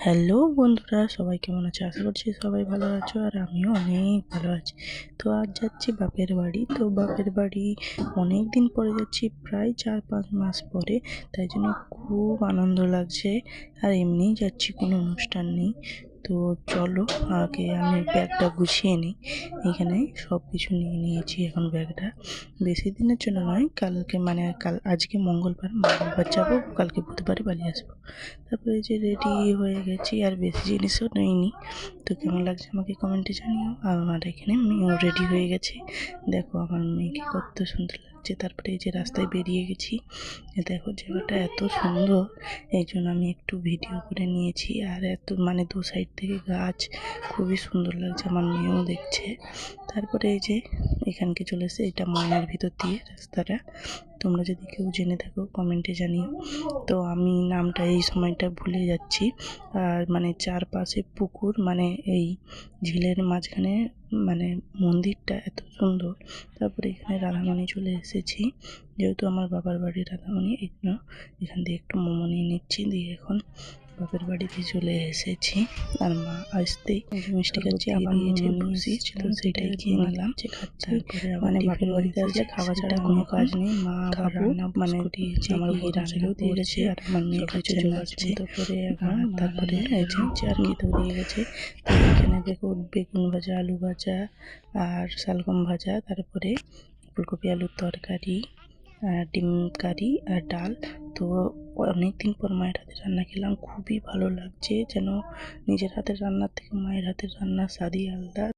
Hello বন্ধুরা, সবাই কেমন আছে? আশা করছি সবাই ভালো আছো আর আমিও অনেক ভালো আছি। তো আজ যাচ্ছি বাপের বাড়ি। তো বাপের বাড়ি অনেক দিন পরে যাচ্ছি, প্রায় চার পাঁচ মাস পরে। তাই জন্য খুব আনন্দ লাগছে। আর এমনিই যাচ্ছি, কোনো অনুষ্ঠান নেই। তো চলো, আগে আমি ব্যাগটা গুছিয়ে নিই। এখানে সব কিছু নিয়ে নিয়েছি এখন ব্যাগটা। বেশি দিনের জন্য নয়, কালকে মানে কাল, আজকে মঙ্গলবার মঙ্গলবার যাব, কালকে বুধবারে বাড়ি আসব। তারপরে যে রেডি হয়ে গেছি, আর বেশি জিনিসও নিইনি। তো কেমন লাগছে আমাকে কমেন্টে জানিও। আর আমার এখানে মেয়েও রেডি হয়ে গেছে। দেখো আমার মেয়েকে কত সুন্দর লাগছে। তারপরে এই যে রাস্তায় বেরিয়ে গেছি দেখো জায়গাটা এত সুন্দর, এই জন্য আমি একটু ভিডিও করে নিয়েছি। আর এত মানে দু সাইড থেকে গাছ, খুবই সুন্দর লাগছে, আমার মেয়েও দেখছে। তারপরে এই যে এখানকে চলে এসে এটা ময়নার ভিতর দিয়ে রাস্তাটা। তোমরা যদি কেউ জেনে থাকো কমেন্টে জানিও। তো আমি নামটা এই সময়টা ভুলে যাচ্ছি। আর মানে চারপাশে পুকুর মানে এই ঝিলের মাঝখানে মানে মন্দিরটা এত সুন্দর। তারপরে এখানে রাধামণি চলে এসেছি। যেহেতু আমার বাবার বাড়ি রাধামণি জন্য এখান থেকে একটু মোমো নিয়ে নিচ্ছি। দিয়ে এখন বাপের বাড়িতে চলে এসেছি। আর মা যে মিষ্টি খাচ্ছি আবার দিয়েছে লুচি তো সেটাই খেয়ে নিলাম। তারপরে মানে বাপের বাড়িতে আসলে খাওয়া ছাড়া কোনো কাজ নেই। মা রান্না মানে দিয়েছে আমার বই রান্নাও দিয়ে গেছে আর আমার মেয়ে কাছে চলে আসছে। তারপরে তারপরে যে আর কি তৈরি গেছে। তো এখানে দেখো বেগুন ভাজা আলু ভাজা আর শালগম ভাজা তারপরে ফুলকপি আলুর তরকারি আর ডিম কারি আর ডাল। তো অনেক দিন পর মায়ের হাতের রান্না খেলাম। খুবই ভালো লাগছে যেন নিজের হাতের রান্নার থেকে মায়ের হাতের রান্নার স্বাদই আলাদা।